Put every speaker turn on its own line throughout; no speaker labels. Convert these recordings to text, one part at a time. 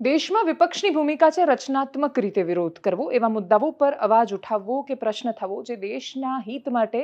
દેશમાં વિપક્ષની ભૂમિકા છે રચનાત્મક રીતે વિરોધ કરવો. એવા મુદ્દાઓ પર અવાજ ઉઠાવવો કે પ્રશ્ન થવો જે દેશના હિત માટે,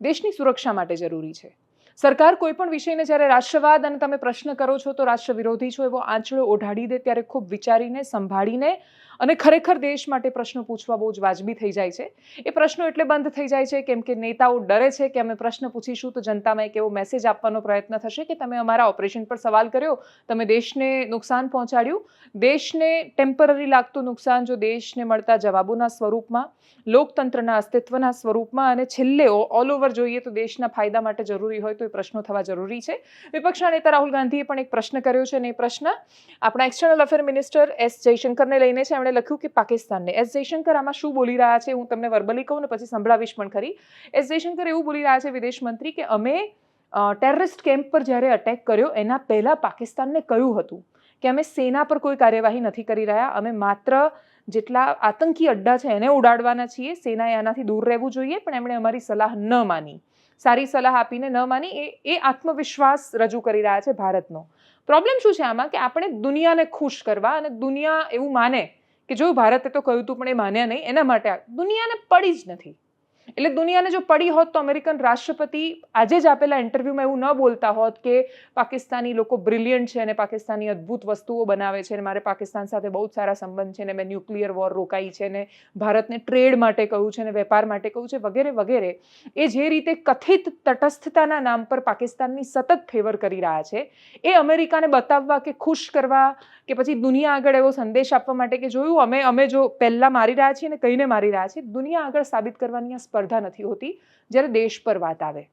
દેશની સુરક્ષા માટે જરૂરી છે. સરકાર કોઈ પણ વિષયને જ્યારે રાષ્ટ્રવાદ અને તમે પ્રશ્ન કરો છો તો રાષ્ટ્ર વિરોધી છો એવો આંચળો ઓઢાડી દે ત્યારે ખૂબ વિચારીને, સંભાળીને અને ખરેખર દેશ માટે પ્રશ્નો પૂછવા બહુ જ વાજબી થઈ જાય છે. એ પ્રશ્નો એટલે બંધ થઈ જાય છે કેમ કે નેતાઓ ડરે છે કે અમે પ્રશ્ન પૂછીશું તો જનતામાં એક એવો મેસેજ આપવાનો પ્રયત્ન થશે કે તમે અમારા ઓપરેશન પર સવાલ કર્યો, તમે દેશને નુકસાન પહોંચાડ્યું. દેશને ટેમ્પરરી લાગતું નુકસાન જો દેશને મળતા જવાબોના સ્વરૂપમાં, લોકતંત્રના અસ્તિત્વના સ્વરૂપમાં અને છેલ્લે ઓલ ઓવર જોઈએ તો દેશના ફાયદા માટે જરૂરી હોય તો એ પ્રશ્નો થવા જરૂરી છે. વિપક્ષના નેતા રાહુલ ગાંધીએ પણ એક પ્રશ્ન કર્યો છે અને એ પ્રશ્ન આપણા એક્સટર્નલ અફેર મિનિસ્ટર એસ જયશંકરને લઈને છે. એમણે લખ્યું કે પાકિસ્તાનને. એસ જયશંકર આમાં શું બોલી રહ્યા છે? હું તમને વર્બલી કહું ને પછી સંભળાવીશ પણ ખરી. એસ જયશંકર એવું બોલી રહ્યા છે વિદેશ મંત્રી કે અમે ટેરરિસ્ટ કેમ્પ પર જ્યારે અટેક કર્યો, એના પહેલાં પાકિસ્તાનને કહ્યું હતું કે અમે સેના પર કોઈ કાર્યવાહી નથી કરી રહ્યા. અમે માત્ર જેટલા આતંકી અડ્ડા છે એને ઉડાડવાના છીએ. સેનાએ આનાથી દૂર રહેવું જોઈએ, પણ એમણે અમારી સલાહ ન માની. સારી સલાહ આપીને ન માની, એ એ આત્મવિશ્વાસ રજૂ કરી રહ્યા છે ભારતનો. પ્રોબ્લેમ શું છે આમાં? કે આપણે દુનિયાને ખુશ કરવા અને દુનિયા એવું માને કે જો ભારતે તો કહ્યું હતું પણ એ માન્યા નહીં, એના માટે દુનિયાને પડી જ નથી. એટલે દુનિયાને જો પડી હોત તો અમેરિકન રાષ્ટ્રપતિ આજે જ આપેલા ઇન્ટરવ્યૂમાં એવું ન બોલતા હોત કે પાકિસ્તાની લોકો બ્રિલિયન્ટ છે અને પાકિસ્તાની અદ્ભુત વસ્તુઓ બનાવે છે અને મારે પાકિસ્તાન સાથે બહુ જ સારા સંબંધ છે ને મેં ન્યુક્લિયર વોર રોકાઈ છે ને ભારતને ટ્રેડ માટે કહ્યું છે ને વેપાર માટે કહ્યું છે, વગેરે વગેરે. એ જે રીતે કથિત તટસ્થતાના નામ પર પાકિસ્તાનની સતત ફેવર કરી રહ્યા છે, એ અમેરિકાને બતાવવા કે ખુશ કરવા કે પછી દુનિયા આગળ એવો સંદેશ આપવા માટે કે જોયું, અમે અમે જો પહેલાં મારી રહ્યા છીએ ને કહીને મારી રહ્યા છીએ, દુનિયા આગળ સાબિત કરવાની આ સ્પર્ધા નથી હોતી, જ્યારે દેશ પર વાત આવે.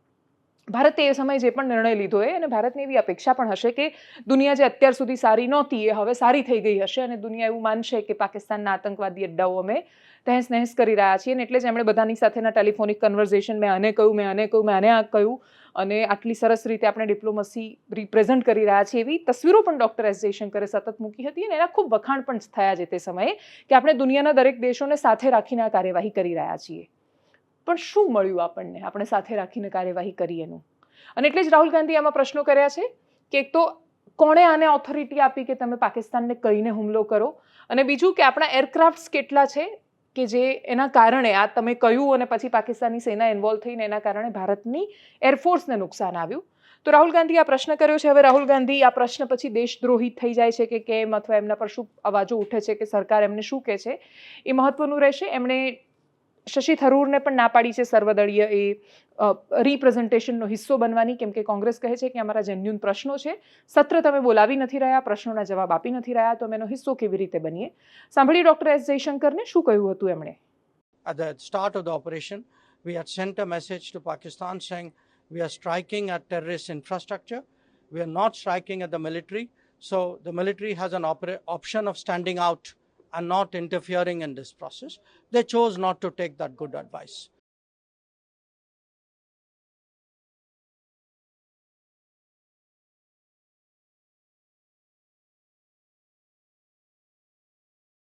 ભારતે એ સમયે જે પણ નિર્ણય લીધો એ, અને ભારતની એવી અપેક્ષા પણ હશે કે દુનિયા જે અત્યાર સુધી સારી નહોતી, એ હવે સારી થઈ ગઈ હશે, અને દુનિયા એવું માનશે કે પાકિસ્તાનના આતંકવાદી અડ્ડાઓ અમે તહેસ નહેસ કરી રહ્યા છીએ, અને એટલે જ એમણે બધાની સાથેના ટેલિફોનિક કન્વર્ઝેશન મેં આને કહ્યું, મેં આને કહ્યું, મેં આને આ કહ્યું, અને આટલી સરસ રીતે આપણે ડિપ્લોમસી રિપ્રેઝન્ટ કરી રહ્યા છીએ એવી તસવીરો પણ ડૉક્ટર એસ જયશંકરે સતત મૂકી હતી, અને એના ખૂબ વખાણ પણ થયા છે તે સમયે, કે આપણે દુનિયાના દરેક દેશોને સાથે રાખીને આ કાર્યવાહી કરી રહ્યા છીએ. પણ શું મળ્યું આપણને? આપણે સાથે રાખીને કાર્યવાહી કરી એનું. અને એટલે જ રાહુલ ગાંધી આમાં પ્રશ્નો કર્યા છે કે એક તો કોણે આને ઓથોરિટી આપી કે તમે પાકિસ્તાનને કહીને હુમલો કરો? અને બીજું કે આપણા એરક્રાફ્ટ્સ કેટલા છે કે જે એના કારણે આ તમે કહ્યું અને પછી પાકિસ્તાની સેના ઇન્વોલ્વ થઈને એના કારણે ભારતની એરફોર્સને નુકસાન આવ્યું. તો રાહુલ ગાંધી આ પ્રશ્ન કર્યો છે. હવે રાહુલ ગાંધી આ પ્રશ્ન પછી દેશદ્રોહી થઈ જાય છે કે કેમ અથવા એમના પર શું અવાજો ઉઠે છે કે સરકાર એમને શું કહે છે? એ મહત્વનું રહેશે. એમણે શશી થરૂરને પણ ના પાડી છે સર્વદળીય એ રિપ્રેઝન્ટેશનનો હિસ્સો બનવાની કેમ કે કોંગ્રેસ કહે છે કે અમારા જેન્યુન પ્રશ્નો છે સત્ર તમે બોલાવી નથી રહ્યા પ્રશ્નોના જવાબ આપી નથી રહ્યા તો એનો હિસ્સો કેવી રીતે બનીએ સાંભળી ડૉક્ટર એસ જયશંકરને શું કહ્યું હતું એમણે
of the operation, we had sent a message to Pakistan saying we are striking at terrorist infrastructure. We are not striking at the military. So the military has an opera- option of standing out and not interfering in this process. They chose not to take that good advice.